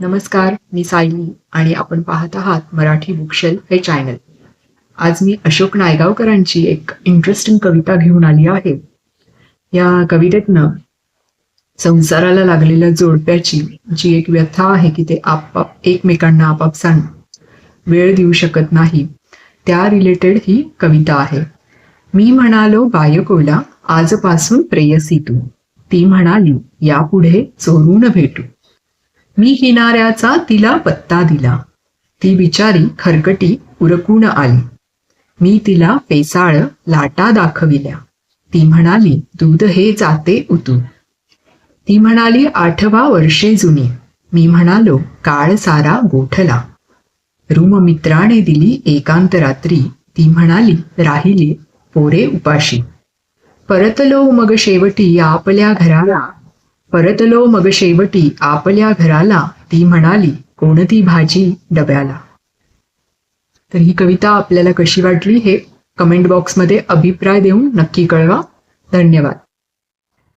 नमस्कार मी सायली आणि आपण पाहत आहात मराठी बुकशेल हे चॅनल. आज मी अशोक नायगावकरांची एक इंटरेस्टिंग कविता घेऊन आली आहे. या कवितेतनं संसाराला लागलेल्या जोडप्याची जी एक व्यथा आहे की ते आपाप एकमेकांना आपापसान वेळ देऊ शकत नाही त्या रिलेटेड ही कविता आहे. मी म्हणालो बायकोला आजपासून प्रेयसी तू ती म्हणाली यापुढे चोरून भेटू. मी किनाऱ्याचा तिला पत्ता दिला. ती बिचारी खरकटी उरकून आली. मी तिला पेसाळ लाटा दाखविल्या. ती म्हणाली दूध हे जाते उतू ती म्हणाली आठवा वर्षे जुनी. मी म्हणालो काळ सारा गोठला. रूम मित्राने दिली एकांत रात्री. ती म्हणाली राहिली पोरे उपाशी. परतलो मग शेवटी आपल्या घराला. परतलो मग शेवटी आपल्या घराला. ती म्हणाली कोणती भाजी डब्याला? तर ही कविता आपल्याला कशी वाटली हे कमेंट बॉक्समध्ये अभिप्राय देऊन नक्की कळवा. धन्यवाद.